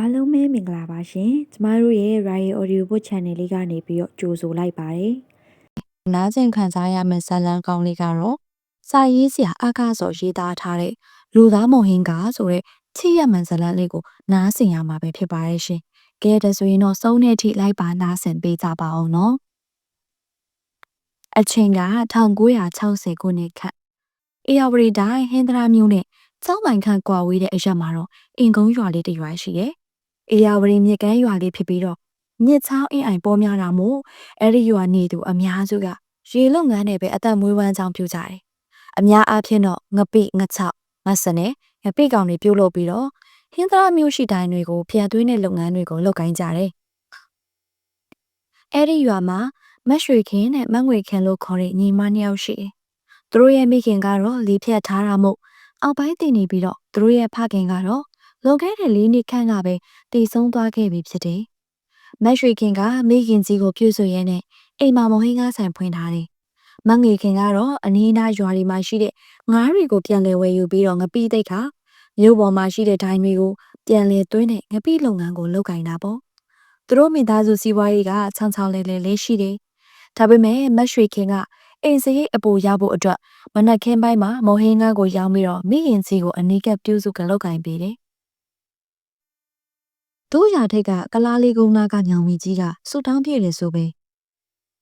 အားလုံးပဲမင်္ဂလာပါရှင်ကျမတို့ရဲ့ Rai Audio Book Channel လေးကနေပြီးတော့ကြိုဆိုလိုက်ပါတယ်နားကျင်ခံစားရမယ့်ဇာတ်လမ်းကောင်းလေးကတော့စာရေးဆရာအကားစော်ရေးသားထားတဲ့လူသားမုံဟင်းကဆိုတဲ့ချစ်ရမှန်ဇာတ်လမ်းလေးကိုနားဆင်ရမှာပဲဖြစ်ပါရဲ့ရှင်။ကဲဒါဆိုရင်တော့စုံတဲ့အထိလိုက်ပါနားဆင်ပေးကြပါအောင်နော်။အချိန်က1960ခုနှစ်ခန့်အေယာဝတီတိုင်းဟင်္ဒရာမြို့နဲ့ကျောင်းပိုင်ခန့်ကွာဝေးတဲ့အရက်မှာတော့အင်ကုန်းရွာလေးတစ်ရွာရှိရဲ့။ အေယာဝတီမြစ်ကမ်းရွာလေးဖြစ်ပြီးတော့မြစ်ချောင်းအင်းအိုင်ပေါ်များတာမို့အဲ့ဒီရွာနေသူအများစုကရေလုံငန်းနဲ့ပဲအသက်မွေးဝမ်းကြောင်းပြုကြတယ်။အများအားဖြင့်တော့ငပိငချောက်မဆနဲ့ငပိကောင်တွေပြုတ်လို့ပြီးတော့ဟင်းသားမျိုးရှိတိုင်းတွေကိုဖျက်သွင်းတဲ့လုပ်ငန်းတွေကိုလုပ်ကိုင်းကြတယ်။အဲ့ဒီရွာမှာမတ်ရွှေခင်နဲ့မငွေခင်လို့ခေါ်တဲ့ညီမနှစ်ယောက်ရှိတယ်။သူတို့ရဲ့မိခင်ကတော့လီဖြတ်ထားတာမို့အောက်ပိုင်းတည်နေပြီးတော့သူတို့ရဲ့ဖခင်ကတော့ လွန်ခဲ့တဲ့လေးနှစ်ခန့်ကပဲတည်ဆုံးသွားခဲ့ပြီဖြစ်တယ်။မတ်ရွှေခင်ကမိခင်ကြီးကိုပြုစုရင်းနဲ့အိမ်မှာမဟင်းကားဆိုင်ဖွင့်ထားတယ်။မငွေခင်ကတော့အနီးအနားရွာတွေမှာရှိတဲ့ငါးတွေကိုပြန်လည်ဝယ်ယူပြီးတော့ငပိသိက်ခါမြို့ပေါ်မှာရှိတဲ့ဒိုင်းတွေကိုပြန်လည်သွင်းတဲ့ငပိလုပ်ငန်းကိုလုပ်ကင်တာပေါ့။သူတို့မိသားစုစီးပွားရေးကချောင်းချောင်းလဲလဲလေးရှိတယ်။ဒါပေမဲ့မတ်ရွှေခင်ကအိမ်စရိတ်အပူရဖို့အတွက်မနက်ခင်းပိုင်းမှာမဟင်းကားကိုရောင်းပြီးတော့မိခင်ကြီးကိုအနီးကပ်ပြုစုကလုပ်ကင်ပေးတယ်။ တို့ရာထိတ်ကကလားလေးကုန်းနာကညောင်မီကြီးကဆူတောင်းပြည့်တယ်ဆိုပဲ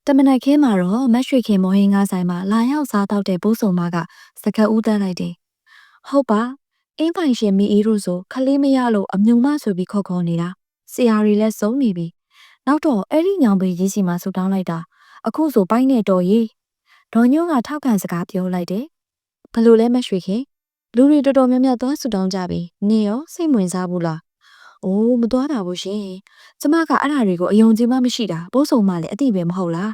တမနက်ခင်းမှာတော့မတ်ရွှေခင်မဟင်းကားဆိုင်မှာလာရောက်စားတော့တဲ့ဘိုးစုံမကစကတ်ဦးတန်းလိုက်တယ်။ဟုတ်ပါအင်းပိုင်ရှင်မီအီတို့ဆိုခလေးမရလို့အမြုံမဆိုပြီးခေါ်ခေါ်နေတာဆရာတွေလည်းစုံနေပြီနောက်တော့အဲ့ဒီညောင်ပေရေးစီမှာဆူတောင်းလိုက်တာအခုဆိုပိုင်းနဲ့တော်ရေးဒေါ်ညိုးကထောက်ခံစကားပြောလိုက်တယ်ဘလို့လဲမရွှေခင်လူတွေတော်တော်များများသွားဆူတောင်းကြပြီနေရောစိတ်ဝင်စားဘူးလား အိုးမသွားတာဘူးရှင်ကျမကအဲ့ဓာတွေကိုအယုံကြည်မှမရှိတာဘိုးဆုံမှလည်းအတိပဲမဟုတ်လား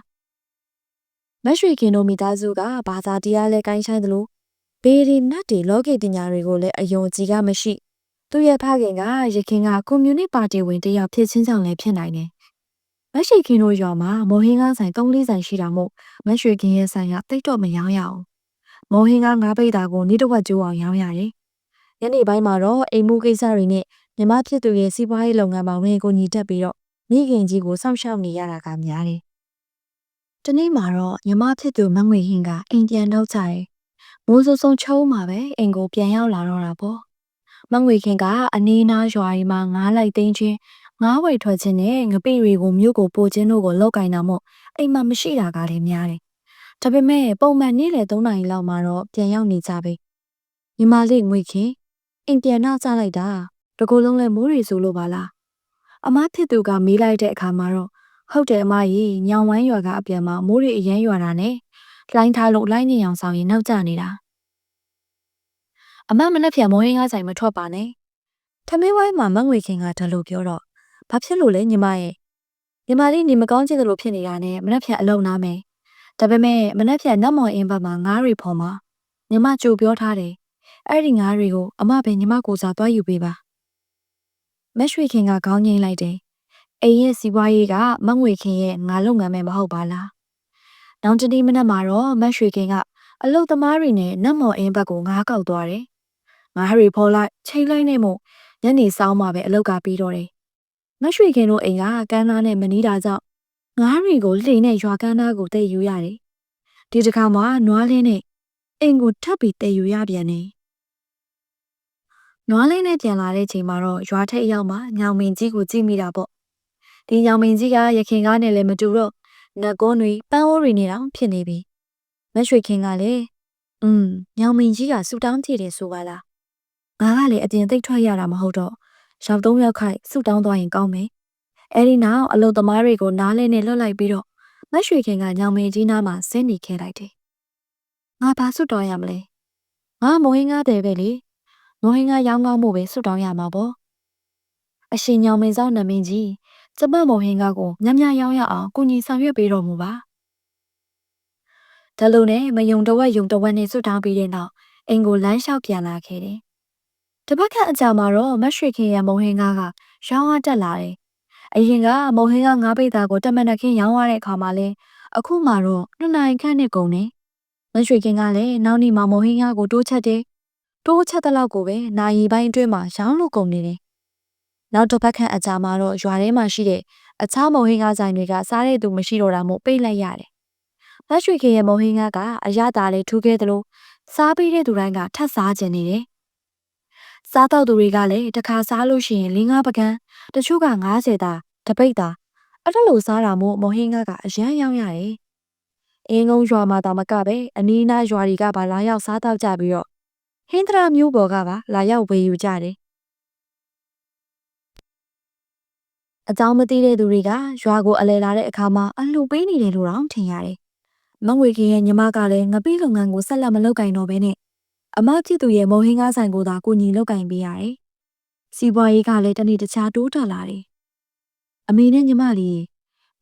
မရွှေခင်တို့မိသားစုကဘာသာတရားလဲကိုင်းဆိုင်သလိုဘေးရီနတ်တွေလောကီတင်ညာတွေကိုလည်းအယုံကြည်ကမရှိသူ့ရဲ့ဖခင်ကရခင်ကကွန်မြူနစ်ပါတီဝင်တယောက်ဖြစ်ချင်းကြောင့်လည်းဖြစ်နိုင်တယ်မရှိခင်တို့ရွာမှာမော်ဟင်းကားဆိုင်၃လေးဆိုင်ရှိတာမို့မရွှေခင်ရဲ့ဆိုင်ကတိတ်တော့မရောင်းရအောင်မော်ဟင်းကားငါးပိတ်တာကိုနေ့တစ်ဝက်ကျိုးအောင်ရောင်းရတယ်ညနေပိုင်းမှာတော့အိမ်မှုကိစ္စတွေနဲ့ မြမဖြစ်သူရဲ့စီးပွားရေးလုပ်ငန်းပေါင်းတွေကိုညီတက်ပြီးတော့မိခင်ကြီးကိုစောင့်ရှောက်နေရတာကများတယ်။တနေ့မှာတော့ညီမဖြစ်သူမငွေဟင်းကအိမ်ပြန်တော့ကြတယ်။မိုးစုံစုံချုံးမှာပဲအိမ်ကိုပြန်ရောက်လာတော့တာပေါ့။မငွေခင်ကအနီးနားရွာရီမှာငားလိုက်သိမ်းချင်းငားဝယ်ထွက်ခြင်းနဲ့ငပိတွေကိုမြို့ကိုပို့ခြင်းတို့ကိုလောက်ကင်တာမို့အိမ်မှာမရှိတာကလည်းများတယ်။ဒါပေမဲ့ပုံမှန်နေ့လယ်3နာရီလောက်မှာတော့ပြန်ရောက်နေကြပြီ။ညီမလေးငွေခင်အိမ်ပြန်နောက်ကျလိုက်တာ တကူလုံးလဲမိုးရီဆိုလို့ပါလား။အမဖြစ်သူကမေးလိုက်တဲ့အခါမှာတော့ဟုတ်တယ်အမကြီးညောင်ဝမ်းရွာကအပြန်မှာမိုးရီအရန်ရွာတာနဲ့လိုင်းထားလို့လိုင်းနေအောင်ဆောင်ရင်နောက်ကျနေတာအမမနဲ့ဖြံမိုးရင်းကားဆိုင်မထွက်ပါနဲ့ထမင်းဝိုင်းမှာမငွေခင်ကဒါလို့ပြောတော့ဘာဖြစ်လို့လဲညီမရဲ့ညီမလေးနေမကောင်းချင်တယ်လို့ဖြစ်နေတာနဲ့မနဲ့ဖြံအလုံနာမယ်ဒါပေမဲ့မနဲ့ဖြံနတ်မော်အင်းဘက်မှာငားရီဖော်မှာညီမကြိုပြောထားတယ်အဲ့ဒီငားတွေကိုအမပဲညီမကိုစားသွားယူပေးပါ မက်ရွှေခင်ကခေါင်းငိမ့်လိုက်တယ်အိမ်ရဲ့စီးပွားရေးကမငွေခင်ရဲ့ငါလုပ်ငန်းပဲမဟုတ်ပါလား။နောက်တနေ့မနက်မှာတော့မတ်ရွှေခင်ကအလုတ်သမားတွေနဲ့နတ်မော်အင်းဘက်ကိုငားကောက်သွားတယ်။ငားရီဖော်လိုက်ချိန်လိုက်နေမို့ညနေဆောင်မှပဲအလုတ်ကပြီးတော့တယ်။မတ်ရွှေခင်တို့အိမ်ကကန်းသားနဲ့မနီးတာကြောင့်ငားရီကိုလှိနဲ့ရွာကန်းသားကိုတည်ယူရတယ်။ဒီတစ်ခါမှနွားလင်းနဲ့အိမ်ကိုထပ်ပြီးတည်ယူရပြန်တယ်။ နွားလေးနဲ့ပြန်လာတဲ့ချိန်မှာတော့ရွာထိပ်ရောက်မှညောင်မင်းကြီးကိုကြည့်မိတာပေါ့ဒီညောင်မင်းကြီးကရခင်ကားနဲ့လည်းမတူတော့နတ်ကုန်းတွေပန်းအိုးတွေနေတော့ဖြစ်နေပြီမရွှေခင်ကလည်းอืมညောင်မင်းကြီးကဆူတောင်းကြည့်တယ်ဆိုပါလားငါကလည်းအပြင်သိပ်ထွက်ရတာမဟုတ်တော့ရောက်သုံးရောက်ခိုက်ဆူတောင်းသွားရင်ကောင်းမယ်အဲ့ဒီနောက်အလုသမားတွေကိုနားလဲနဲ့လွတ်လိုက်ပြီးတော့မရွှေခင်ကညောင်မင်းကြီးနားမှာဆင်းနေခဲ့လိုက်တယ်ငါဘာဆွတ်တော်ရမလဲငါမဝင်းကားတယ်ပဲလေ မဝင်းကားရောင်းကောင်းမှုပဲဆွတ်တောင်းရမှာပေါ့အရှင်ညောင်မင်းစောင်းနမင်းကြီးကျမမော်ဟင်ကကိုညံ့ညရောင်းရအောင်ကုညီဆောင်ရွက်ပေးတော်မူပါ။ဒါလိုနဲ့မယုံတဝက်ယုံတဝက်နဲ့ဆွတ်တောင်းပြီးတဲ့နောက်အိမ်ကိုလမ်းလျှောက်ပြန်လာခဲ့တယ်။တပတ်ခန့်အကြာမှာတော့မတ်ရွှေခင်ရဲ့မုံဟင်ကားကရောင်းအားတက်လာတယ်။အရင်ကမုံဟင်ကားငါးပိတ်သားကိုတမန်နခင်ရောင်းရတဲ့အခါမှာလဲအခုမှတော့နှစ်နိုင်ခန့်နဲ့ကုန်တယ်။မတ်ရွှေခင်ကလည်းနောက်နေ့မှာမုံဟင်ကားကိုတိုးချက်တယ်။ တိုးချက်တဲ့လောက်ကိုပဲနာရီပိုင်းအတွင်းမှာရောင်းလို့ကုန်နေတယ်။မနောက်တစ်ပတ်ခန့်အကြာမှာတော့ရွာထဲမှာရှိတဲ့အခြားမုံဟင်းကားဆိုင်တွေကစားတဲ့သူမရှိတော့တာမို့ပိတ်လိုက်ရတယ်။မတ်ရွှေခင်ရဲ့မုံဟင်းကားကအရသာလေးထူးခဲ့သလိုစားပြီးတဲ့သူတိုင်းကထပ်စားကျင်နေတယ်။စားတော့သူတွေကလည်းတစ်ခါစားလို့ရှိရင်၄၅ပကန်းတချို့က90တာတပိတ်တာအဲ့ဒါလိုစားတာမို့မုံဟင်းကားကအရန်ရောက်ရတယ်။အင်းကုန်းရွာမှာတောင်မကပဲအနီးနားရွာတွေကပါလာရောက်စားတော့ကြပြီးတော့ ဟင်းတရာမျိုးပေါ်ကပါလာရောက်ဝေယူကြတယ်။အကြောင်းမသိတဲ့သူတွေကရွာကိုအလဲလာတဲ့အခါမှာအလှပေးနေတယ်လို့တော့ထင်ရတယ်။မငွေခင်ရဲ့ညီမကလည်းငပိလုပ်ငန်းကိုဆက်လက်မလုပ်ကင်တော့ဘဲနဲ့အမဖြစ်သူရဲ့မုံဟင်းကားဆိုင်ကိုသာကိုညီလုပ်ကင်ပေးရတယ်။စီးပွားရေးကလည်းတနေ့တခြားတိုးတက်လာတယ်။အမေနဲ့ညီမလေး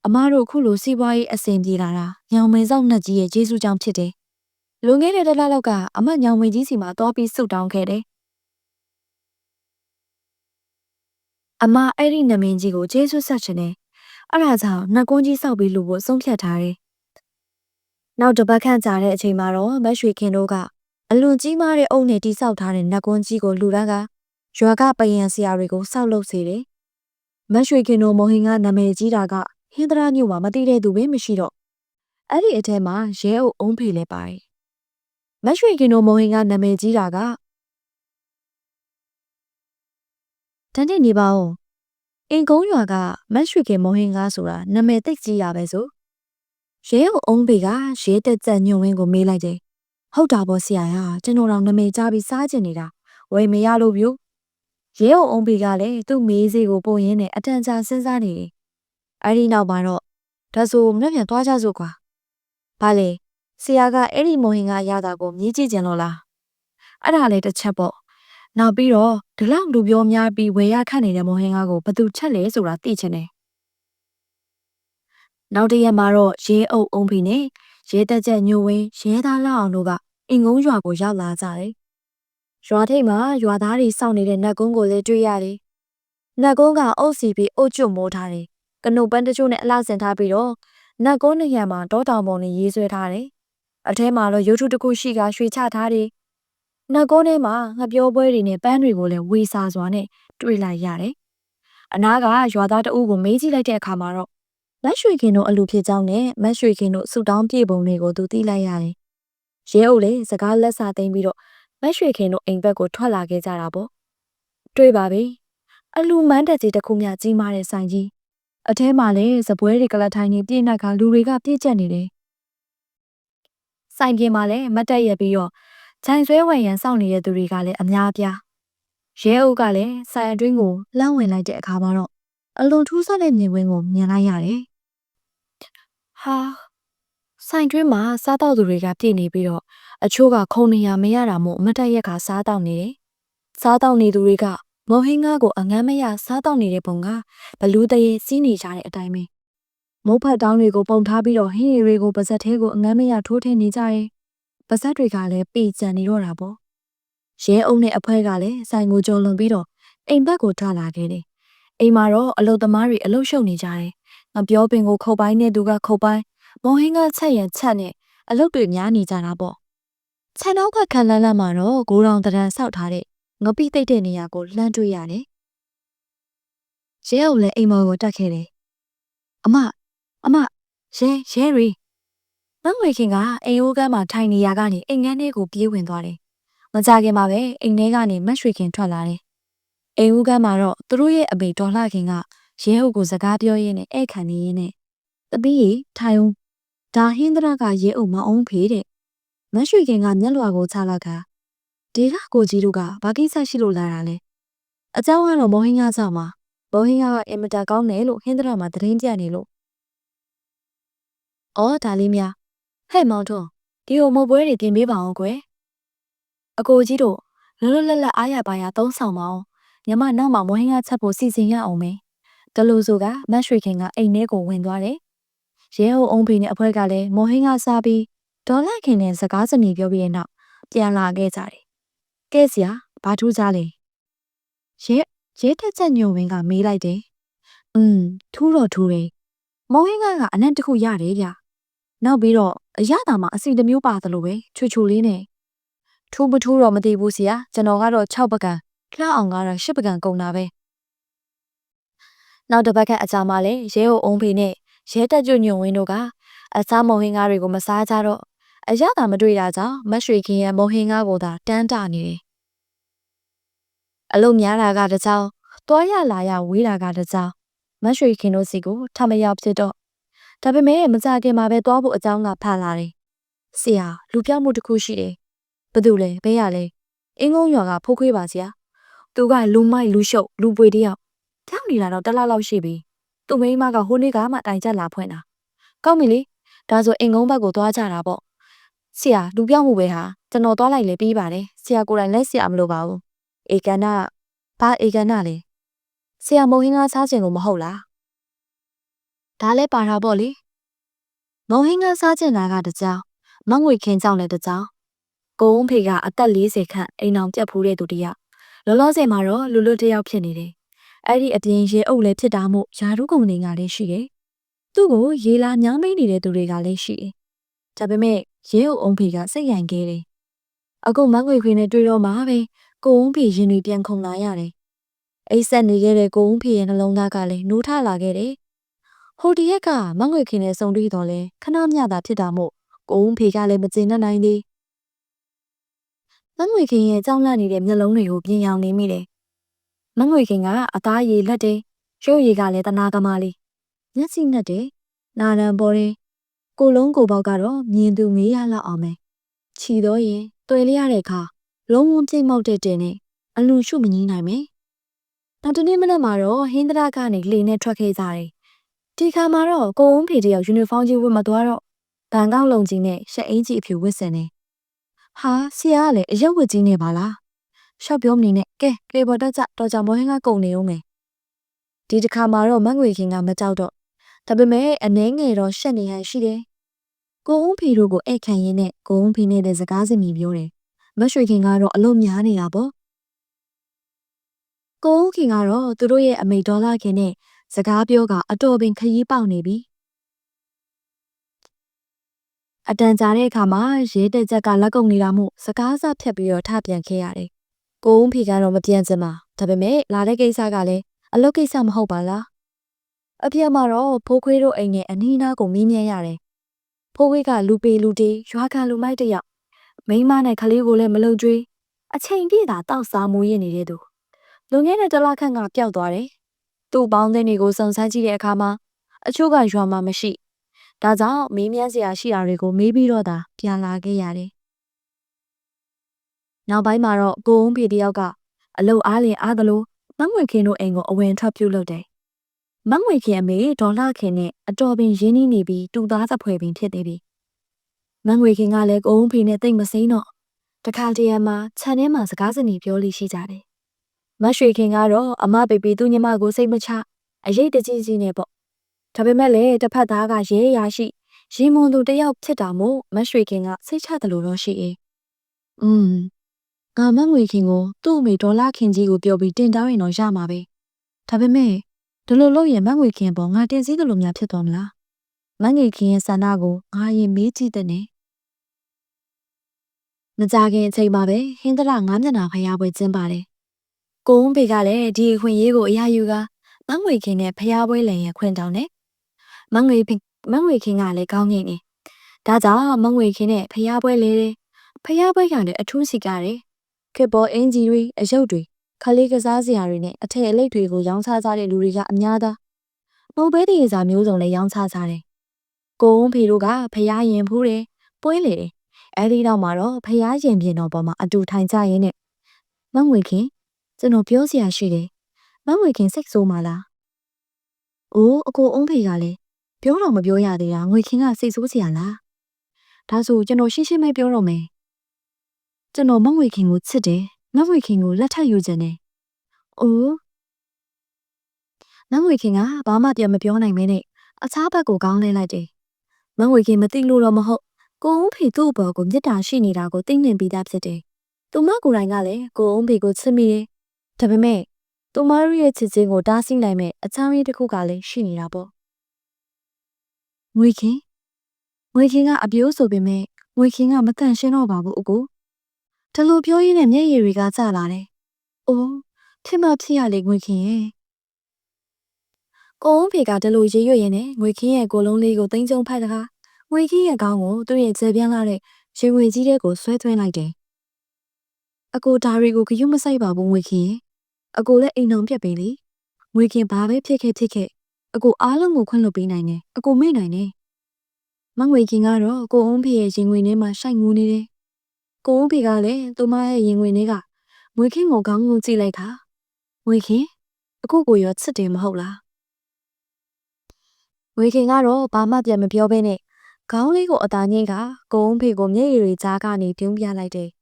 အမတို့အခုလိုစီးပွားရေးအဆင်ပြေလာတာညောင်မဲစောက်နှက်ကြီးရဲ့ကျေးဇူးကြောင့်ဖြစ်တယ်။ လွန်ခဲ့တဲ့တစ်လလောက်ကအမညောင်မဲကြီးစီမှာသွားပြီးဆုတ်တောင်းခဲ့တယ်။အမအဲ့ဒီနမင်းကြီးကိုကျေးဇူးဆက်ချင်တယ်။အဲ့ဒါကြောင့်နှက်ကွန်းကြီးစောက်ပြီးလူဖို့ဆုံးဖြတ်ထားတယ်။နောက်တစ်ပတ်ခန့်ကြာတဲ့အချိန်မှာတော့မတ်ရွှေခင်တို့ကအလွန်ကြီးမားတဲ့အုံနဲ့တိဆောက်ထားတဲ့နှက်ကွန်းကြီးကိုလူတန်းကရွာကပယံဆရာတွေကိုစောက်လုပ်စေတယ်။မတ်ရွှေခင်တို့မဟင်ကနာမည်ကြီးတာကဟင်းသရမြို့မှာမသိတဲ့သူပဲမရှိတော့အဲ့ဒီအထဲမှာရဲအုပ်အုံးဖေလည်းပါတယ်။ မတ်ရွှေခင်တို့မဟင်ကနာမည်ကြီးတာကတန်တဲ့နေပါဦးအင်ကုန်းရွာကမတ်ရွှေခင်မဟင်ကားဆိုတာနာမည်သိကြီးရပဲဆိုရဲအုပ်အုံးဖေကရဲတက်ကြညွန့်ဝင်းကိုမေးလိုက်တယ်။ဟုတ်တာပေါ့ဆရာရကျွန်တော်တော့နာမည်ကြားပြီးစားကျင်နေတာဝယ်မရလို့ဗျ။ရဲအုပ်အုံးဖေကလည်းသူ့မေးစေးကိုပို့ရင်းနဲ့အတန်ကြာစဉ်းစားနေတယ်။အဲဒီနောက်မှာတော့ဒါဆိုမနေ့ပြန်သွားကြစို့ကွာ။ဘာလဲ ဆရာကအဲ့ဒီမဟင်ကရတာကိုမြည်ကြည့်ကြလို့လား။အဲ့ဒါလည်းတစ်ချက်ပေါ့။နောက်ပြီးတော့ဒီလောက်လူပြောများပြီးဝယ်ရခတ်နေတဲ့မဟင်ကားကိုဘသူချက်လဲဆိုတာသိချင်တယ်။နောက်တစ်ရက်မှာတော့ရဲအုပ်အုံးဖီနဲ့ရဲတက်ချက်ညိုဝင်းရဲသားလောက်အောင်တို့ကအင်ကုန်းရွာကိုရောက်လာကြတယ်။ရွာထိပ်မှာရွာသားတွေစောင့်နေတဲ့နတ်ကုန်းကိုလည်းတွေ့ရတယ်။နတ်ကုန်းကအုပ်စီပြီးအုပ်ကျွတ်မိုးထားတယ်။ကနုတ်ပန်းတချို့နဲ့အလှဆင်ထားပြီးတော့နတ်ကုန်းနေရာမှာတောတောင်ပုံတွေရေးဆွဲထားတယ်။ အထဲမှာတော့ရုပ်ထုတစ်ခုရှိကရွှေချထားတယ်။နတ်ကုန်းထဲမှာငပြောပွဲတွေနဲ့ပန်းတွေကိုလည်းဝေစာစွာနဲ့တွေ့လိုက်ရတယ်။အနားကရွာသားတအုပ်ကိုမေးကြည့်လိုက်တဲ့အခါမှာတော့မတ်ရွှေခင်တို့အလူဖြစ်ကြောင်းနဲ့မတ်ရွှေခင်တို့ဆူတောင်းပြေပုံတွေကိုသူသိလိုက်ရတယ်။ရဲအုပ်လည်းစကားလက်စာသိမ်းပြီးတော့မတ်ရွှေခင်တို့အိမ်ဘက်ကိုထွက်လာခဲ့ကြတာပေါ့။တွေ့ပါပြီ။အလူမန်းတက်ကြီးတစ်ခုမြကြီးမားတဲ့ဆိုင်ကြီး။အထဲမှာလည်းစပွဲတွေကလထိုင်နေပြည့်နှက်ကလူတွေကပြည့်ကျက်နေတယ်။ ဆိုင်ပြင်မှာလည်းမတ်တက်ရက်ပြီးတော့ခြိုင်ဆွဲဝယ်ရန်စောင့်နေတဲ့သူတွေကလည်းအများအပြား။ရဲအုပ်ကလည်းဆိုင်အတွင်းကိုလှမ်းဝင်လိုက်တဲ့အခါမှာတော့အလွန်ထူးဆန်းတဲ့မြင်ကွင်းကိုမြင်လိုက်ရတယ်။ဟာဆိုင်တွင်းမှာစားတော့သူတွေကပြည့်နေပြီးတော့အချို့ကခုံနေရမရတာမို့အမတ်တက်ရက်ကစားတော့နေတယ်။စားတော့နေသူတွေကမော်ဟင်းကားကိုအငမ်းမရစားတော့နေတဲ့ပုံကဘလူးတရေစီးနေကြတဲ့အတိုင်းပဲ။ မုတ်ဖတ်တောင်းတွေကိုပုံထားပြီးတော့ဟင်းရည်တွေကိုပါဇက်သေးကိုအငမ်းမရထိုးထည့်နေကြတယ်။ပါဇက်တွေကလည်းပေကြံနေတော့တာပေါ့။ရဲအုံနဲ့အဖွဲကလည်းဆိုင်ကိုကြုံလွန်ပြီးတော့အိမ်ဘက်ကိုထွက်လာခဲ့တယ်။အိမ်မှာတော့အလုသမားတွေအလုရှုပ်နေကြတယ်။ငပြောပင်ကိုခုတ်ပိုင်းနဲ့သူကခုတ်ပိုင်းမော်ဟင်းကချက်ရန်ချက်နဲ့အလုတ်တွေများနေကြတာပေါ့။ခြံနောက်ကခံလန်းလန်းမှာတော့ဂိုးတောင်တရံဆောက်ထားတဲ့ငပိသိပ်တဲ့နေရာကိုလှမ်းတွေ့ရတယ်။ရဲအုပ်လည်းအိမ်မော်ကိုတက်ခဲ့တယ်။အမ အမရဲရဲရီမငွေခင်ကအိမ်အိုးကမ်းမှာထိုင်နေရကနေအိမ်ငန်းထဲကိုပြေးဝင်သွားတယ်။မကြခင်မှာပဲအိမ်ထဲကနေမတ်ရွှေခင်ထွက်လာတယ်။အိမ်ဦးကမ်းမှာတော့သူတို့ရဲ့အမေဒေါ်လှခင်ကရဲအုပ်ကိုစကားပြောရင်းနဲ့ဧကန်နေရင်းနဲ့တပီးရီထိုင်ဦးဒါဟင်းသရကရဲအုပ်မအောင်ဖေးတဲ့မတ်ရွှေခင်ကမျက်လွှာကိုချလာကဒေကကိုကြီးတို့ကဘာကိစ္စရှိလို့လာတာလဲအเจ้าကတော့မော်ဟင်းကားကြောင့်ပါမော်ဟင်းကားကအင်မတာကောင်းတယ်လို့ဟင်းသရမှာသတင်းပြနေလို့ အော်ဒါလေးများဟဲ့မောင်ထွန်းဒီဟိုမုတ်ပွဲတွေတင်ပေးပါအောင်ကွယ်အကိုကြီးတို့လွတ်လွတ်လပ်လပ်အားရပါရသုံးဆောင်ပါအောင်ညီမနောက်မှာမော်ဟင်းကားချက်ဖို့စီစဉ်ရအောင်မယ်ဒလိုဆိုကမတ်ရွှေခင်ကအိမ်ထဲကိုဝင်သွားတယ်ရဲအုပ်အုံးဖေနဲ့အဖွဲကလည်းမော်ဟင်းကစားပြီးဒေါ်လာခင်နဲ့စကားစနီပြောပြီးတဲ့နောက်ပြန်လာခဲ့ကြတယ်။ကဲစရာဘာထူးကြလဲ။ရဲရဲတက်ချက်ညိုဝင်းကမေးလိုက်တယ်။อืมထူးတော့ထူးတယ်။မော်ဟင်းကအနက်တစ်ခုရတယ်ဗျ။ နောက်ပြီးတော့အရသာမှာအစီတစ်မျိုးပါသလိုပဲချွချူလေးနဲ့ထူးမထူးတော့မသိဘူးဆရာကျွန်တော်ကတော့6ပကံလှအောင်ကတော့10ပကံကုန်တာပဲနောက်တစ်ပတ်ခန့်အကြာမှာလည်းရဲဟိုအုံဖေနဲ့ရဲတက်ကျွညွန့်ဝင်းတို့ကအစားမုံဟင်းကားတွေကိုမစားကြတော့အရသာမတွေ့တာကြောင့်မတ်ရွှေခင်ရဲ့မုံဟင်းကားကိုသာတန်းတနေတယ်။အလုံးများတာကတစ်ကြောင်တွားရလာရဝေးတာကတစ်ကြောင်မတ်ရွှေခင်တို့စီကိုထမရောက်ဖြစ်တော့ ဒါပေမဲ့မကြခင်မှာပဲတွားဖို့အကြောင်းကဖန်လာတယ်။ဆရာလူပြောက်မှုတစ်ခုရှိတယ်။ဘသူလဲဘဲရလဲအင်းကုန်းရွာကဖိုးခွေးပါဆရာ။သူကလူမိုက်လူရှုပ်လူပွေတယောက်ကြောက်နေတာတော့တစ်လလောက်ရှိပြီ။သူ့မိန်းမကဟိုနေ့ကမှတိုင်ချက်လာဖွင့်တာ။ကောင်းပြီလေဒါဆိုအင်ကုန်းဘက်ကိုသွားကြတာပေါ့ဆရာလူပြောင်းမှုပဲဟာကျွန်တော်သွားလိုက်လေပြီးပါတယ်ဆရာကိုယ်တိုင်လက်ဆရာမလိုပါဘူးဧကန်နာဘာဧကန်နာလဲဆရာမုံဟင်းကားစားခြင်းကိုမဟုတ်လား ဒါလည်းပါတာပေါ့လေမုံဟင်းကားစားခြင်းနာကတကြောင်မငွေခင်းကြောင့်လည်းတကြောင်ကိုုံးဖေကအသက်40ခန့်အိမ်အောင်ပြတ်ဖူးတဲ့သူတယောက်လောလောဆယ်မှာတော့လူလူတယောက်ဖြစ်နေတယ်အဲ့ဒီအပြင်ရေအုပ်လည်းဖြစ်တာမို့ယာရုကုန်တွေကလည်းရှိတယ်သူ့ကိုရေလာညောင်းမိနေတဲ့သူတွေကလည်းရှိတယ်။ဒါပေမဲ့ရဲအုပ်အုံဖေကစိတ်ရိုင်ခဲ့တယ်။အခုမန်းငွေခွေနဲ့တွေ့တော့မှပဲကိုုံဖေရင်တွေပြန်ခုန်လာရတယ်။အိတ်ဆက်နေခဲ့တဲ့ကိုုံဖေရဲ့နှလုံးသားကလည်းနိုးထလာခဲ့တယ်။ ဟိုတရက်ကမန်းငွေခွေနဲ့ဆုံတွေ့တော့လဲခဏမျှတာဖြစ်တာမို့ကိုုံဖေကလည်းမကျေနပ်နိုင်သေး။မန်းငွေခင်ရဲ့ကြောက်လန့်နေတဲ့မျက်လုံးတွေကိုပြင်ယောင်နေမိတယ်။မန်းငွေခင်ကအသားရည်လက်တယ်။ရုပ်ရည်ကလည်းတနာကမာလေး။မျက်စိနဲ့တယ်။နာရန်ပေါ်တယ်။ကိုလုံးကိုပေါက်ကတော့မြင်သူမေးရလောက်အောင်ပဲ။ခြီတော့ရင်တွေ့လျရတဲ့အခါလုံးဝပြိတ်မောက်တဲ့တင်နဲ့အလူရှုမငီးနိုင်မယ်။နောက်တနေ့မနက်မှာတော့ဟင်းသရကနေလေနဲ့ထွက်ခဲ့ကြတယ်။ ဒီခါမှာတော့ကိုဝန်းဖေတယောက်ယူနီဖောင်းကြီးဝတ်မသွားတော့ဗန်ကောက်လုံကြီးနဲ့ရှက်အင်းကြီးအဖြူဝတ်ဆင်နေ။ဟာဆရာကလည်းအရက်ဝတ်ကြီးနေပါလား။ရှော့ပြောမနေနဲ့ကဲလေဘော်တက်ကြတော်ကြမောဟင်းကကုန်နေဦးမယ်။ဒီတစ်ခါမှာတော့မန့်ငွေခင်ကမကြောက်တော့ဒါပေမဲ့အနှဲငယ်တော့ရှက်နေဟန်ရှိတယ်။ကိုဦးဖီတို့ကိုအဲ့ခံရင်းနဲ့ကိုဦးဖီနဲ့တဲ့စကားစမြည်ပြောတယ်။မရွှေခင်ကတော့အလွန်များနေတာပေါ့။ကိုဦးခင်ကတော့သူတို့ရဲ့အမိဒေါ်လာခင်နဲ့ စကားပြောကအတော်ပင်ခရီးပေါက်နေပြီ။အတန်ကြာတဲ့အခါမှာရဲတက်ချက်ကလက်ကုပ်နေတာမို့စကားစဖြတ်ပြီးတော့ထပြန်ခဲ့ရတယ်။ကိုဦးဖီကတော့မပြန်စင်ပါဒါပေမဲ့လာတဲ့ကိစ္စကလည်းအလုပ်ကိစ္စမဟုတ်ပါလား။အဖေမှာတော့ဖိုးခွေးတို့အိမ်နဲ့အနီးအနားကိုမင်းမြန်းရတယ်။ဖိုးခွေးကလူပေလူတေးရွာခံလူမိုက်တယောက်မိန်းမနဲ့ကလေးကိုလည်းမလုံကျွေးအချိန်ပြည့်တာတောက်စားမူရနေတဲ့သူလွန်ခဲ့တဲ့တစ်လခန့်ကပျောက်သွားတယ်။ သူ့ပေါင်းတဲ့တွေကိုစုံစမ်းကြည့်တဲ့အခါမှာအချို့ကရွာမှာမရှိ။ဒါကြောင့်မေးမြန်းစရာရှိတာတွေကိုမေးပြီးတော့သာပြန်လာခဲ့ရတယ်။နောက်ပိုင်းမှာတော့ကိုုံးဖေတယောက်ကအလုတ်အားလင်အားသလိုမငွေခင်းတို့အိမ်ကိုအဝင်ထွက်ပြုတ်လုပ်တယ်။မငွေခင်အမေဒေါ်လာခင်နဲ့အတော်ပင်ရင်းနှီးနေပြီးတူသားသဖွယ်ပင်ဖြစ်နေပြီ။မငွေခင်ကလည်းကိုုံဖေနဲ့တိတ်မစိမ့်တော့တခါတရံမှာခြံထဲမှာစကားစနီပြောလိရှိကြတယ်။ မရွှေခင်ကတော့အမပေပေသူ့ညီမကိုစိတ်မချအရေးတကြီးကြီးနဲ့ပေါ့။ဒါပေမဲ့လည်းတစ်ဖက်သားကရဲရရှိရင်မွန်သူတယောက်ဖြစ်တာမို့မရွှေခင်ကစိတ်ချတယ်လို့တော့ရှိ၏။อืมငါမငွေခင်ကိုသူ့အမေဒေါ်လာခင်ကြီးကိုပြောပြီးတင်တောင်းရင်တော့ရမှာပဲ။ဒါပေမဲ့ဒီလိုလုပ်ရင်မငွေခင်ပေါ်ငါတင်စည်းတယ်လို့များဖြစ်သွားမလားမငွေခင်ရဲ့ဆန္ဒကိုငါရင်မေးကြည့်တဲ့နဲ့မကြခင်အချိန်မှာပဲဟင်းသရငါးမျက်နှာဖျားပွဲကျင်းပါတယ် ကိုဝန်းဖေကလည်းဒီအခွင့်အရေးကိုအရာယူကမငွေခင်နဲ့ဖျားပွဲလည်ရင်ခွင့်တောင်းတယ်မငွေဖမငွေခင်ကလည်းကောင်းငိမ့်နေဒါကြောင့်မငွေခင်နဲ့ဖျားပွဲလဲတယ်ဖျားပွဲကလည်းအထူးစီကားတယ်ခေပေါ်အင်ဂျီတွေအယုတ်တွေခလေးကစားစရာတွေနဲ့အထည်အလိပ်တွေကိုရောင်းချကြတဲ့လူတွေကအများသားမဟုတ်ဘဲတည်စာမျိုးစုံလည်းရောင်းချကြတယ်။ကိုဝန်းဖေတို့ကဖျားရင်ဖူးတယ်ပွဲလေတယ်။အဲဒီတော့မှတော့ဖျားရင်ပြင်တော်ပေါ်မှာအတူထိုင်ကြရင်းနဲ့မငွေခင် ကျွန်တော်ပြောစရာရှိတယ်။မငွေခင်စိတ်ဆိုးမှလား။အိုးအကိုအုံးဖေကလည်းပြောတော့မပြောရသေးတာငွေခင်ကစိတ်ဆိုးစရာလား။ဒါဆိုကျွန်တော်ရှင်းရှင်းပဲပြောတော့မယ်။ကျွန်တော်မငွေခင်ကိုချစ်တယ်။မငွေခင်ကိုလက်ထပ်ယူခြင်းနဲ့အိုးမငွေခင်ကဘာမှပြန်မပြောနိုင်မင်းနဲ့အခြားဘက်ကိုကောင်းလဲလိုက်တယ်။မငွေခင်မသိလို့တော့မဟုတ်ကိုအုံးဖေသူ့ဘော်ကိုမြစ်တာရှိနေတာကိုသိနေပြီးသားဖြစ်တယ်။သူမကိုယ်တိုင်ကလည်းကိုအုံးဖေကိုချစ်မိတယ်။ ဒါပေမဲ့သူမတို့ရဲ့ချစ်ချင်းကိုတားဆီးနိုင်မဲ့အချမ်းရင်းတစ်ခုကလည်းရှိနေတာပေါ့။ငွေခင်ငွေခင်ကအပြိုးဆိုပေမဲ့ငွေခင်ကမတန့်ရှင်းတော့ပါဘူးအကို။ဒါလိုပြောရင်းနဲ့မျက်ရည်တွေကကျလာတယ်။အိုးဖြစ်မဖြစ်ရလေငွေခင်ရဲ့ကိုဝန်းဖေကဒီလိုရေးရွရင်နဲ့ငွေခင်းရဲ့ကိုလုံးလေးကိုတင်းကျုံဖတ်တကားငွေခင်းရဲ့ခေါင်းကိုသူ့ရဲ့ကျေပြန်းလာတဲ့ရင်ငွေကြီးတဲ့ကိုဆွဲသွင်းလိုက်တယ်။အကိုဒါတွေကိုဂယုမဆိုင်ပါဘူးငွေခင်းရဲ့ အကိုလည်းအိမ်အောင်ပြက်ပြီလေ။ငွေခင်းဘာပဲဖြစ်ခဲ့ဖြစ်ခဲ့အကိုအားလုံးကိုခွင့်လွှတ်ပေးနိုင်တယ်အကိုမေ့နိုင်တယ်။မငွေခင်းကတော့ကိုဝန်းဖေရဲ့ရင်ငွေထဲမှာရှိုက်ငူနေတယ်။ကိုဝန်းဖေကလည်းသူမရဲ့ရင်ငွေထဲကငွေခင်းကိုခေါင်းကိုကြည့်လိုက်တာ။ငွေခင်းအခုကိုရောချစ်တယ်မဟုတ်လား။ဝေခင်ကတော့ဘာမှပြန်မပြောဘဲနဲ့ခေါင်းလေးကိုအသာညှိကကိုုံးဖေကိုမျက်ရည်တွေကြားကနေပြုံးပြလိုက်တယ်။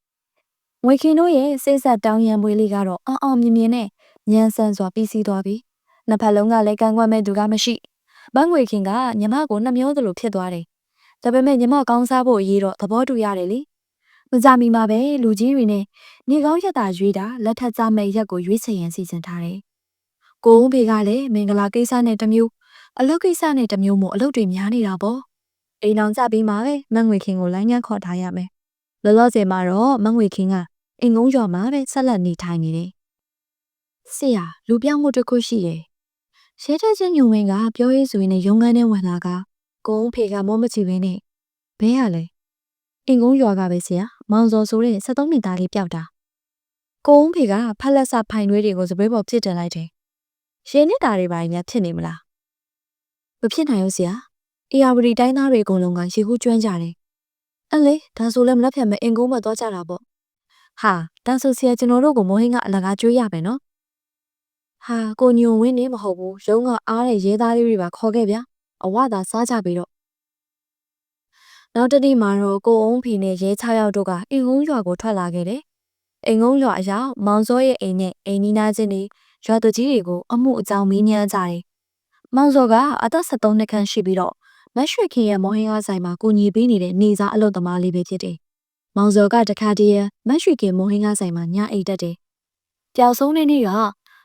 ဝေခင်တို့ရဲ့စိတ်ဆက်တောင်းရံပွေးလေးကတော့အောင်းအောင်မြင်မြင်နဲ့ညံဆန်စွာပြီးစီးသွားပြီ။နှစ်ဖက်လုံးကလည်းကန့်ကွက်မဲ့သူကမရှိ။ဘန်းငွေခင်ကညီမကိုနှမျောသလိုဖြစ်သွားတယ်။ဒါပေမဲ့ညီမကောင်းစားဖို့အရေးတော့သဘောတူရတယ်လေ။မကြမီမှာပဲလူကြီးတွေနဲ့နေကောင်းရက်တာရွေးတာလက်ထက်ကြမဲ့ရက်ကိုရွေးချယ်ရန်စီစဉ်ထားတယ်။ကိုုံးဖေကလည်းမင်္ဂလာကိစ္စနဲ့တမျိုးအလုပ်ကိစ္စနဲ့တမျိုးမို့အလုပ်တွေများနေတာပေါ့အိမ်အောင်ကြပြီးမှပဲမငွေခင်ကိုလိုင်းငန်းခေါ်ထားရမယ်လောလောဆယ်မှာတော့မငွေခင်က အင်ကုန်းကျော်မှာပဲဆက်လက်နေထိုင်နေတယ်ဆရာလူပြောင်းမှုတစ်ခုရှိတယ်ရဲတဲ့ချင်းညုံဝင်းကပြောရေးဆိုရင်နဲ့ရုံးခန်းထဲဝင်လာကကိုုံဖေကမောမချီဝင်းနဲ့ဘဲရလဲအင်ကုန်းရွာကပဲဆရာမောင်စောဆိုတဲ့73နှစ်သားလေးပျောက်တာကိုုံဖေကဖက်လက်ဆဖိုင်တွေးတွေကိုစပွဲပေါ်ပြစ်တင်လိုက်တယ်ရဲနေတာတွေပါများဖြစ်နေမလားမဖြစ်နိုင်ဘူးဆရာ။ ARD တိုင်းသားတွေအကုန်လုံးကရေကူးကျွမ်းကြတယ်။အဲ့လေဒါဆိုလည်းမလက်ဖြတ်မအင်ကုန်းမသွားကြတာပေါ့။ ဟာတန်းဆိုဆရာကျွန်တော်တို့ကိုမိုးဟင်းကအလကားကျွေးရမယ်နော်။ဟာကိုညုံဝင်းနေမဟုတ်ဘူး။ရုံးကအားတဲ့ရဲသားလေးတွေပါခေါ်ခဲ့ဗျာ။အဝသာစားကြပြီတော့။နောက်တနေ့မှာတော့ကိုအုံးဖီနဲ့ရဲ6ယောက်တို့ကအင်ကုန်းရွာကိုထွက်လာခဲ့တယ်။အင်ကုန်းရွာအရောက်မောင်စောရဲ့အိမ်နဲ့အိမ်နီးနားချင်းတွေရွာသူကြီးတွေကိုအမှုအကြောင်းမင်းညမ်းကြတယ်။မောင်စောကအသက်73နှစ်ခန့်ရှိပြီးတော့မတ်ရွှေခင်ရဲ့မော်ဟင်းကားဆိုင်မှာကိုညီပေးနေတဲ့နေစားအလုပ်သမားလေးပဲဖြစ်တယ်။ မောင်စောကတခါတည်းမတ်ရွှေခင်မော်ဟင်းကားဆိုင်မှာညအိတ်တက်တယ်။ပျောက်ဆုံးတဲ့နေ့က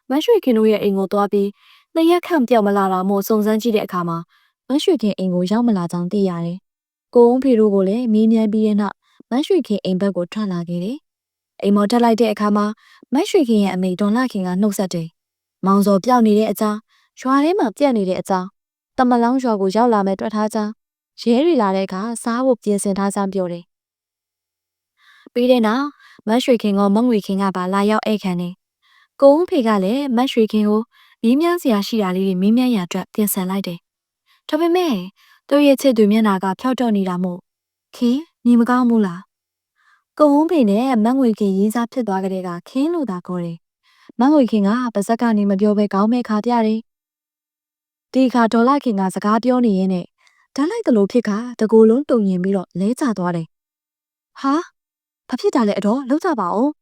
မတ်ရွှေခင်တို့ရဲ့အိမ်ကိုသွားပြီးနှစ်ရက်ခန့်ပျောက်မလာတာမို့စုံစမ်းကြည့်တဲ့အခါမှာမတ်ရွှေခင်အိမ်ကိုရောက်မလာကြောင်းသိရတယ်။ကိုုံဖေတို့ကိုလည်းမင်းမြန်းပြီးတဲ့နောက်မတ်ရွှေခင်အိမ်ဘက်ကိုထွက်လာခဲ့တယ်။အိမ်မော်တက်လိုက်တဲ့အခါမှာမတ်ရွှေခင်ရဲ့အမေဒေါ်လာခင်ကနှုတ်ဆက်တယ်။မောင်စောပျောက်နေတဲ့အကြောင်းရွာထဲမှာပြက်နေတဲ့အကြောင်းတမလောင်းရွာကိုရောက်လာမဲ့တွေ့ထားကြောင်းရဲတွေလာတဲ့အခါစားဖို့ပြင်ဆင်ထားကြောင်းပြောတယ်။ ပြီးတဲ့နောက်မတ်ရွှေခင်ကမငွေခင်ကပါလာရောက်အိတ်ခံနေ။ကိုဦးဖေကလည်းမတ်ရွှေခင်ကိုမင်းမြန်းစရာရှိတာလေးတွေမင်းမြန်းရအတွက်ပြင်ဆင်လိုက်တယ်။ဒါပေမဲ့သူ့ရဲ့ချစ်သူမျက်နှာကဖြောက်တော့နေတာမို့ခင်ညီမကောင်းဘူးလား။ကိုဦးဖေနဲ့မငွေခင်ရင်းစားဖြစ်သွားကြတဲ့ကခင်းလို့သာခေါ်တယ်။မငွေခင်ကပါဇက်ကနေမပြောဘဲကောင်းမဲ့ခါပြတယ်။ဒီခါဒေါ်လာခင်ကစကားပြောနေရင်းနဲ့ဓာတ်လိုက်သလိုဖြစ်ခါတကူလုံးတုံရင်ပြီးတော့လဲကျသွားတယ်။ဟာ ဘာဖြစ်တာလဲအတော့လောက်ကြပါအောင်။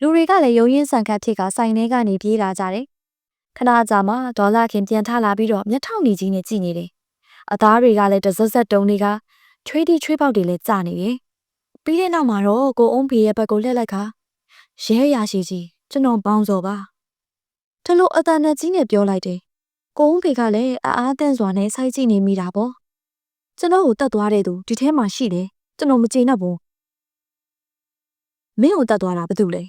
လူတွေကလည်းရုံရင်းဆန်ခတ်ဖြစ်ကစိုင်ထဲကနေပြေးလာကြတယ်။ခဏကြာမှဒေါ်လာခင်ပြန်ထလာပြီးတော့မျက်ထောင်နေကြီးနဲ့ကြည့်နေတယ်။အသားတွေကလည်းတစက်စက်တုံတွေကချွေးတီချွေးပေါက်တွေလည်းကျနေတယ်။ပြီးတဲ့နောက်မှာတော့ကိုအုံးဖေရဲ့ဘက်ကိုလှည့်လိုက်ခါရဲရရှိကြီးကျွန်တော်ပေါင်းစော်ပါ။ထလို့အတန်နဲ့ကြီးနဲ့ပြောလိုက်တယ်။ကိုုံးဖေကလည်းအအားတန့်စွာနဲ့စိုက်ကြည့်နေမိတာပေါ့။ကျွန်တော်ကိုတတ်သွားတဲ့သူဒီထဲမှာရှိတယ်။ ကျွန်တော်မကျေနပ်ဘူး။မင်းကိုတတ်သွားတာဘာတူလဲ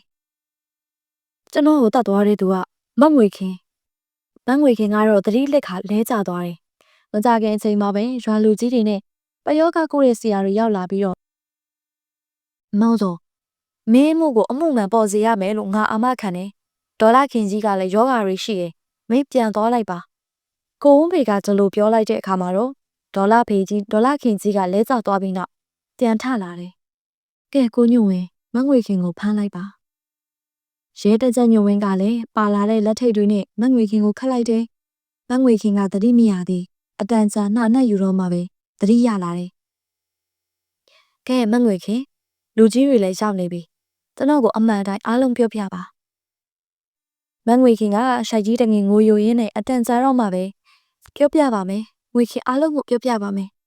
။ကျွန်တော်ကိုတတ်သွားတဲ့သူကမတ်ငွေခင်။မတ်ငွေခင်ကတော့တတိလက်ခါလဲကျသွားတယ်။မကြခင်အချိန်မှာပဲရွာလူကြီးတွေနဲ့ပယောကကိုရဲ့ဆရာတွေရောက်လာပြီးတော့မောင်စောမင်းမှုကိုအမှုမှန်ပေါ်စေရမယ်လို့ငါအာမခံတယ်။ဒေါ်လာခင်ကြီးကလည်းယောဂါတွေရှိတယ်။မင်းပြန်သွားလိုက်ပါ။ကိုဝန်းဖေကဒီလိုပြောလိုက်တဲ့အခါမှာတော့ဒေါ်လာဖေကြီးဒေါ်လာခင်ကြီးကလဲကျသွားပြီးနောက် ပြန်ထလာတယ်။ကဲကိုညွန့်ဝင်မငွေခင်ကိုဖမ်းလိုက်ပါ။ရဲတကြညွန့်ဝင်ကလည်းပါလာတဲ့လက်ထိတ်တွေနဲ့မငွေခင်ကိုခတ်လိုက်တယ်။မငွေခင်ကသတိမရသေးအတန်ကြာနှာနဲ့ယူတော့မှပဲသတိရလာတယ်။ကဲမငွေခင်လူကြီးတွေလည်းရောက်နေပြီ။ကျွန်တော်ကိုအမှန်တိုင်းအားလုံးပြောပြပါ။မငွေခင်ကရှိုက်ကြီးတငင်ငိုယိုရင်းနဲ့အတန်ကြာတော့မှပဲပြောပြပါမယ်။ငွေခင်အားလုံးကိုပြောပြပါမယ်။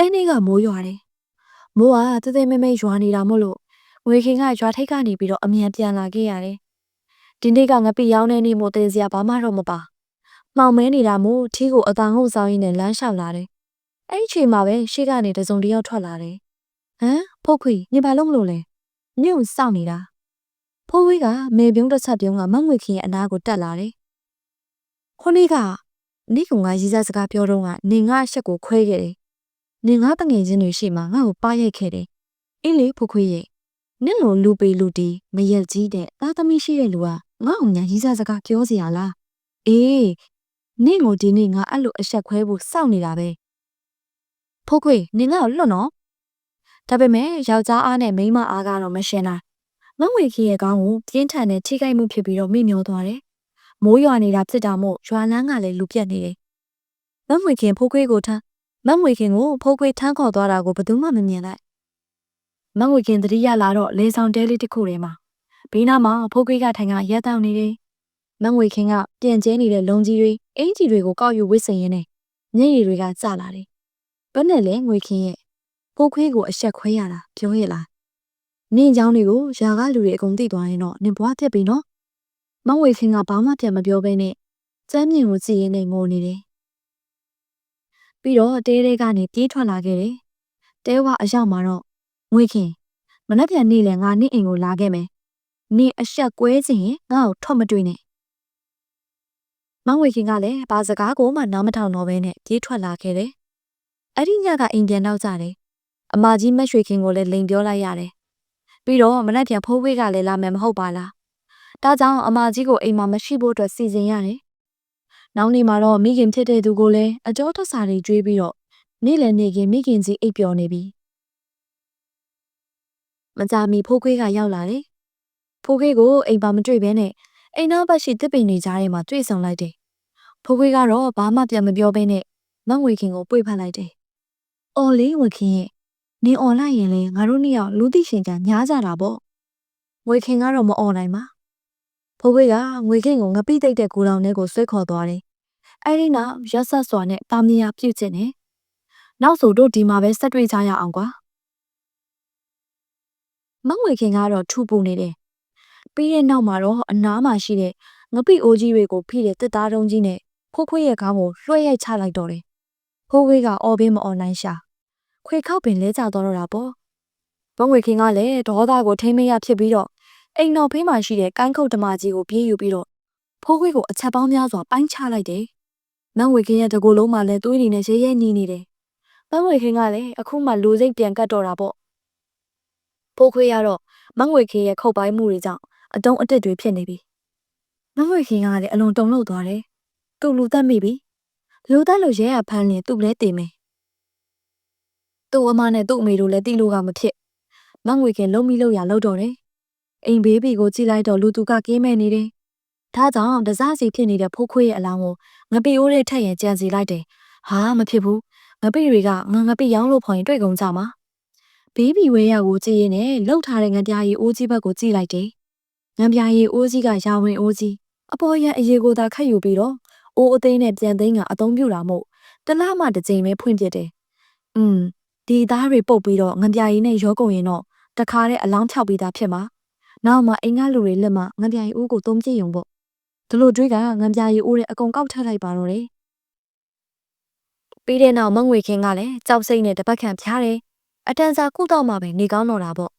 အဲ့နေ့ကမိုးရွာတယ်။မိုးကတဲတဲမဲမဲရွာနေတာမို့လို့ငွေခင်ကရွာထိပ်ကနေပြီးတော့အမြန်ပြန်လာခဲ့ရတယ်။ဒီနေ့ကငပိရောင်းတဲ့နေ့မို့တင်စရာဘာမှတော့မပါ။မှောင်မဲနေတာမို့ထီးကိုအတန်ဟုတ်ဆောင်ရင်းနဲ့လမ်းလျှောက်လာတယ်။အဲ့ဒီချိန်မှာပဲရှေ့ကနေတစုံတစ်ယောက်ထွက်လာတယ်။ဟမ်ဖုတ်ခွေညင်ပါလုံးမလို့လဲ။ညုံစောင့်နေတာဖိုးဝေးကမေပြုံးတစ်ဆက်ပြုံးကမငွေခင်ရဲ့အနားကိုတက်လာတယ်။ခုနေ့ကနေ့ကငါရီးစားစကားပြောတော့ကနေငါအချက်ကိုခွဲခဲ့တယ်။ နေငါတငယ်ချင်းတွေရှိမှငါ့ကိုပါရိုက်ခဲ့တယ်။အေးလေဖိုးခွေးရဲ့နင့်လိုလူပေလူတီမရက်ကြီးတဲ့သားသမီးရှိတဲ့လူကငါ့အောင်ညာရီးစားစကားပြောစရာလား။အေးနင့်ကိုဒီနေ့ငါအဲ့လိုအဆက်ခွဲဖို့စောင့်နေတာပဲ။ဖိုးခွေးနင်ငါ့ကိုလွတ်နော်။ဒါပေမဲ့ယောက်ျားအားနဲ့မိန်းမအားကတော့မရှင်းတာ။မငွေခီရဲ့ကောင်းကိုပြင်းထန်တဲ့ထိခိုက်မှုဖြစ်ပြီးတော့မိမျောသွားတယ်။မိုးရွာနေတာဖြစ်တာမို့ရွာလန်းကလည်းလူပြတ်နေတယ်။မငွေခင်ဖိုးခွေးကိုထ မ်းမငွေခင်ကိုဖိုးခွေးထမ်းခေါ်သွားတာကိုဘယ်သူမှမမြင်လိုက်။မငွေခင်တတိယလာတော့လေဆောင်တဲလေးတစ်ခုထဲမှာဘေးနားမှာဖိုးခွေးကထိုင်ကရက်တောင်းနေတယ်။မငွေခင်ကပြန်ကျဲနေတဲ့လုံကြီးတွေအင်ကြီးတွေကိုကောက်ယူဝစ်စင်ရင်းနဲ့မျက်ရည်တွေကကျလာတယ်။ဘယ်နဲ့လဲငွေခင်ရဲ့ဖိုးခွေးကိုအဆက်ခွဲရတာပြောရလား။နင့်เจ้าတွေကိုယာကလူတွေအကုန်သိသွားရင်တော့နင်ဘွားဖြစ်ပြီနော်။မငွေခင်ကဘာမှပြန်မပြောဘဲနဲ့စမ်းမြင်ကိုကြည့်ရင်းနဲ့ငိုနေတယ်။ ပြီးတော့တဲတဲကနေပြေးထွက်လာခဲ့တယ်။တဲဝအရောက်မှာတော့ငွေခင်မနှက်ပြန်နေလေငါနင့်အိမ်ကိုလာခဲ့မယ်။နင်အဆက်ကွဲခြင်းရင်ငါ့ကိုထွက်မတွေ့နဲ့။မငွေခင်ကလည်းဘာစကားကိုမှနားမထောင်တော့ဘဲနဲ့ပြေးထွက်လာခဲ့တယ်။အဲ့ဒီညကအိမ်ပြန်တော့ကြတယ်။အမကြီးမက်ရွှေခင်ကိုလည်းလိန်ပြောလိုက်ရတယ်။ပြီးတော့မနှက်ပြန်ဖိုးဝေးကလည်းလာမယ်မဟုတ်ပါလား။ဒါကြောင့်အမကြီးကိုအိမ်မှာမရှိဖို့အတွက်စီစဉ်ရတယ်။ နောက်နေ့မှာတော့မိခင်ဖြစ်တဲ့သူကိုလည်းအကျော်ထဆာတွေကျွေးပြီးတော့နေ့လည်နေခင်မိခင်ကြီးအိပ်ပျော်နေပြီ။မကြမီဖိုးခွေးကရောက်လာတယ်။ဖိုးခွေးကိုအိမ်ပါမတွေ့ဘဲနဲ့အိမ်နောက်ဘက်ရှိတစ်ပင်နေကြထဲမှာတွေ့ဆုံလိုက်တယ်။ဖိုးခွေးကတော့ဘာမှပြန်မပြောဘဲနဲ့မငွေခင်ကိုပွေဖက်လိုက်တယ်။အော်လေးဝခင်ရဲ့နင်អွန်လိုက်ရင်လေငါတို့နှစ်ယောက်လူသိရှင်ကြညားကြတာပေါ့ငွေခင်ကတော့မអွန်နိုင်ပါ ဖိုးခွေးကငွေခင်ကိုငပိတိတ်တဲ့ကိုယ်တော်နဲ့ကိုဆွဲခေါ်သွားတယ်အဲ့ဒီနောက်ရက်ဆက်စွာနဲ့တာမီယာပြုတ်ကျင်တယ်နောက်ဆိုတို့ဒီမှာပဲဆက်တွေ့ကြရအောင်ကွာမငွေခင်ကတော့ထူပူနေတယ်ပြီးတဲ့နောက်မှာတော့အနားမှာရှိတဲ့ငပိအိုးကြီးတွေကိုဖိတဲ့တစ်သားတုံးကြီးနဲ့ဖိုးခွေးရဲ့ခေါင်းကိုလွှဲရိုက်ချလိုက်တော့တယ်ဖိုးခွေးကအော်ပင်းမអွန်နိုင်ရှာခွေခောက်ပင်လဲကျသွားတော့တာပေါ့ဘုံငွေခင်ကလည်းဒေါသကိုထိမ့်မရဖြစ်ပြီးတော့ အိမ်တော်ဖေးမှာရှိတဲ့ကိုင်းခုတ်ဓမာကြီးကိုပြေးယူပြီးတော့ဖိုးခွေးကိုအချက်ပေါင်းများစွာပိုင်းချလိုက်တယ်မန်ဝေခင်ရဲ့တကူလုံးမှာလည်းသွေးနေနဲ့ရဲရဲညီးနေတယ်မန်ဝေခင်ကလည်းအခုမှလူစိတ်ပြန်ကတ်တော့တာပေါ့ဖိုးခွေးကတော့မန်ဝေခင်ရဲ့ခုတ်ပိုင်းမှုတွေကြောင့်အတုံးအတက်တွေဖြစ်နေပြီမန်ဝေခင်ကလည်းအလွန်တုန်လှုပ်သွားတယ်သူ့လူတက်မိပြီလူတက်လို့ရဲရဖမ်းရင်သူ့လည်းတည်မယ်သူ့အမနဲ့သူ့အမေတို့လည်းတိလို့ကမဖြစ်မငွေခင်လုံးမိလို့ရလောက်တော့တယ် အိမ်ဘေးဘီကိုကြည့်လိုက်တော့လူသူကကင်းမဲ့နေတယ်ဒါကြောင့်တစားစီဖြစ်နေတဲ့ဖိုးခွေးရဲ့အလောင်းကိုငပိအိုးတဲ့ထက်ရင်ကြံစီလိုက်တယ်ဟာမဖြစ်ဘူးငပိတွေကငငပိရောင်းလို့ဖော်ရင်တွေ့ကုန်ကြမှာဘေးဘီဝဲရကိုကြည့်ရင်လည်းလှုပ်ထားတဲ့ငပြားရီအိုးကြီးဘက်ကိုကြည့်လိုက်တယ်ငပြားရီအိုးကြီးကရာဝင်အိုးကြီးအပေါ်ရန်အရေကိုသာခတ်ယူပြီးတော့အိုးအသိန်းနဲ့ပြန်သိန်းကအသုံးပြုတာမို့တလားမှတစ်ကြိမ်ပဲဖွင့်ပြတယ်อืมဒီသားတွေပုတ်ပြီးတော့ငပြာရီနဲ့ရောကုန်ရင်တော့တခါတည်းအလောင်းဖြောက်ပြီးသားဖြစ်မှာ နောက်မှအိမ်ကလူတွေလက်မှငပြာရီဦးကိုသုံးပြည့်ရုံပေါ့ဒီလိုတွေးကငပြာရီဦးရဲ့အကုန်ကောက်ထက်လိုက်ပါတော့တယ်ပြီးတဲ့နောက်မငွေခင်းကလည်းကြောက်စိတ်နဲ့တပတ်ခန့်ဖြားတယ်အတန်စာကုတော့မှပဲနေကောင်းတော့တာပေါ့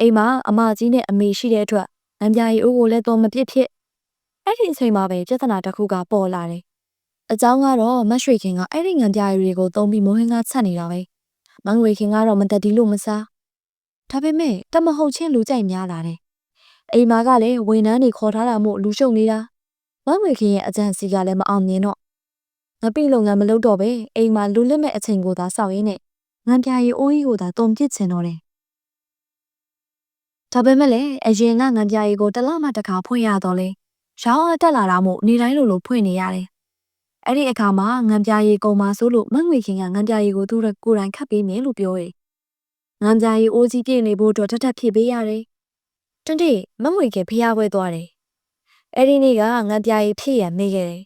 အိမ်မှာအမကြီးနဲ့အမေရှိတဲ့အတွက်ငပြာရီဦးကိုလည်းတော့မပြစ်ဖြစ်အဲ့ဒီအချိန်မှာပဲပြဿနာတစ်ခုကပေါ်လာတယ်အကြောင်းကတော့မရွှေခင်ကအဲ့ဒီငံပြားရီတွေကိုသုံးပြီးမိုးဟင်းကဆက်နေတာပဲမငွေခင်ကတော့မတက်ဒီလို့မစားဒါပေမဲ့တမဟုတ်ချင်းလူကြိုက်များလာတယ် အိမ်မာကလည်းဝန်ထမ်းတွေခေါ်ထားတာမို့လူရှုပ်နေတာမငွေခင်ရဲ့အကြံစီကလည်းမအောင်မြင်တော့ငပိလုံငန်းမလုပ်တော့ပဲအိမ်မှာလူလက်မဲ့အချိန်ကိုသာစောင့်ရင်းနဲ့ငံပြားရီအိုးကြီးကိုသာတုံပစ်ချင်တော့တယ်ဒါပေမဲ့လည်းအရင်ကငံပြားရီကိုတစ်လမှတစ်ခါဖွင့်ရတော့လေရောင်းအတက်လာတာမို့နေတိုင်းလိုလိုဖွင့်နေရတယ်အဲ့ဒီအခါမှာငံပြားရီကုံမှာဆိုလို့မငွေခင်ကငံပြားရီကိုသူ့ကိုယ်တိုင်ခတ်ပေးမယ်လို့ပြောတယ်။ငံပြားရီအိုးကြီးပြည့်နေဖို့အတွက်ထပ်ထပ်ဖြစ်ပေးရတယ်။ တနေ့မငွေခင်ဖျားပွဲသွားတယ်။အဲ့ဒီနေ့ကငံပြားရီဖြစ်ရမေးခဲ့တယ်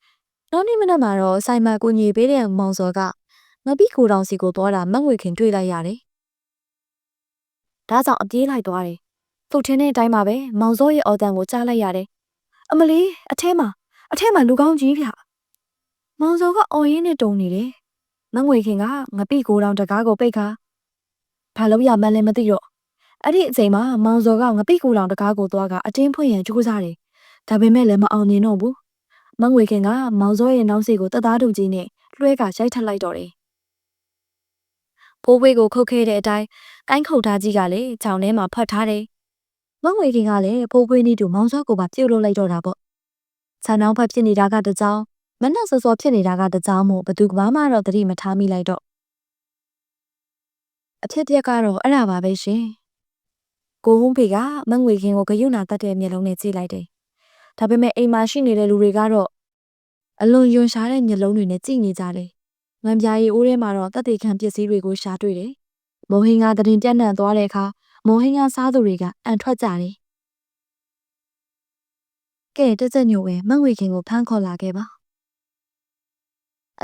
။နောက်နေ့မနက်မှာတော့ဆိုင်မှာကိုညီပေးတဲ့မောင်စော်ကငပိကိုတောင်စီကိုသွားတာမငွေခင်တွေ့လိုက်ရတယ်။ဒါကြောင့်အပြေးလိုက်သွားတယ်။သူ့ထင်းတဲ့အတိုင်းမှာပဲမောင်စောရဲ့အော်တန်ကိုကြားလိုက်ရတယ်။အမလေးအထဲမှာအထဲမှာလူကောင်းကြီးဗျ။မောင်စောကအော်ရင်းနဲ့တုံနေတယ်။မငွေခင်ကငပိကိုတောင်တကားကိုပိတ်ခါဘာလို့ရမှန်းလဲမသိတော့ အဲ့ဒီအချိန်မှာမောင်စော်ကငပိကူလောင်တကားကိုသွားကအတင်းဖွင့်ရန်ကြိုးစားတယ်ဒါပေမဲ့လည်းမအောင်မြင်တော့ဘူးမငွေခင်ကမောင်စောရဲ့နောက်စိတ်ကိုတသားတူကြီးနဲ့လွှဲကရိုက်ထက်လိုက်တော့တယ်ဖိုးပွေးကိုခုတ်ခဲ့တဲ့အတိုင်းကိုင်းခုတ်သားကြီးကလည်းခြောင်ထဲမှာဖတ်ထားတယ်မငွေခင်ကလည်းဖိုးပွေးနည်းတူမောင်စောကိုပါပြုတ်လို့လိုက်တော့တာပေါ့ခြံနှောင်းဖက်ဖြစ်နေတာကတကြောင်မနှက်စောစောဖြစ်နေတာကတကြောင်မို့ဘသူကမှတော့သတိမထားမိလိုက်တော့အဖြစ်တစ်ရက်ကတော့အဲ့ဒါပါပဲရှင် ကိုဟုံးဖေကမငွေခင်ကိုဂယုဏတတ်တဲ့မျက်လုံးနဲ့ကြည့်လိုက်တယ်ဒါပေမဲ့အိမ်မှာရှိနေတဲ့လူတွေကတော့အလွန်ယွန်ရှားတဲ့မျက်လုံးတွေနဲ့ကြည့်နေကြတယ်ငမ်ပြာရီအိုးထဲမှာတော့တက်တေခံပစ္စည်းတွေကိုရှာတွေ့တယ်မော်ဟင်းကတရင်ပြန့်နှံ့သွားတဲ့အခါမော်ဟင်းကစားသူတွေကအန်ထွက်ကြတယ်ကဲတက်ချက်ညို့ပဲမငွေခင်ကိုဖမ်းခေါ်လာခဲ့ပါ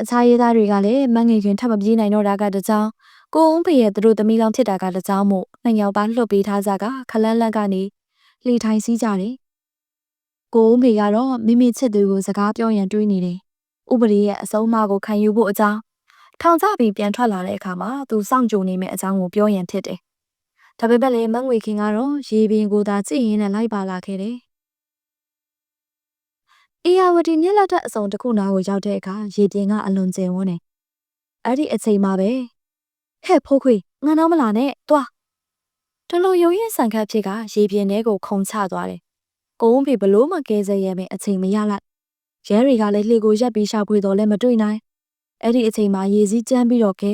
အခြားရေးသားတွေကလည်းမငွေခင်ထပ်မပြေးနိုင်တော့တာကတကြောင် ကိုအုံးဖေရဲ့သူတို့သမီးလောင်ဖြစ်တာကတကြောင်မို့နှစ်ယောက်သားလှုပ်ပေးထားကြကခလန်းလန့်ကနေလှီထိုင်စည်းကြတယ်ကိုအုံးဖေကတော့မိမိချစ်သူကိုစကားပြောရန်တွေးနေတယ်ဥပဒေရဲ့အဆုံးအမကိုခံယူဖို့အကြောင်းထောင်ချပြီးပြန်ထွက်လာတဲ့အခါမှာသူစောင့်ကြိုနေမယ့်အကြောင်းကိုပြောရန်ဖြစ်တယ်ဒါပေမဲ့လည်းမငွေခင်ကတော့ရေပင်ကိုသာကြည့်ရင်းနဲ့လိုက်ပါလာခဲ့တယ်အေယာဝတီမြက်လက်ထက်အစုံတစ်ခုနားကိုရောက်တဲ့အခါရေပြင်ကအလွန်ကျယ်ဝန်းနေအဲ့ဒီအချိန်မှာပဲ ဟဲ့ဖိုးခွေငါတော့မလာနဲ့တွားတလူရုံရင်ဆန်ခတ်ဖြစ်ကရေပြင်ထဲကိုခုန်ချသွားတယ်ကိုဝန်းဖေဘလို့မကဲစဲရဲမယ်အချိန်မရလိုက်ရဲတွေကလည်းလှေကိုရက်ပြီးရှာဖွေတော့လည်းမတွေ့နိုင်အဲ့ဒီအချိန်မှာရေစည်းကျန်းပြီးတော့ကဲ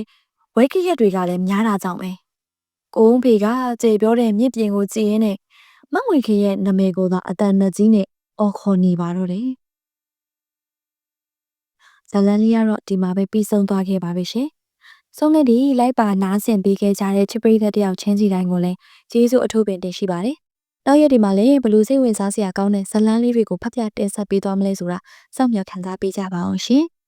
ဝဲခရက်တွေကလည်းများတာကြောင့်ပဲကိုဝန်းဖေကကြေပြောတဲ့မြစ်ပြင်ကိုကြည်ရင်းနဲ့မငွေခေရဲ့နာမည်ကိုသာအတန်နဲ့ကြီးနဲ့အော်ခေါ်နေပါတော့တယ်ဇလန်လေးကတော့ဒီမှာပဲပြီးဆုံးသွားခဲ့ပါပြီရှင်။ ဆုံးတဲ့ဒီလိုက်ပါနားဆင်ပေးခဲ့ကြတဲ့ချစ်ပရိသတ်တယောက်ချင်းစီတိုင်းကိုလည်းကျေးဇူးအထူးပင်တင်ရှိပါတယ်။နောက်ရက်ဒီမှာလည်းဘလူးစိတ်ဝင်စားစရာကောင်းတဲ့ဇလန်လေးတွေကိုဖတ်ပြတင်ဆက်ပေးသွားမလဲဆိုတာစောင့်မျှော်ခံစားပေးကြပါအောင်ရှင်။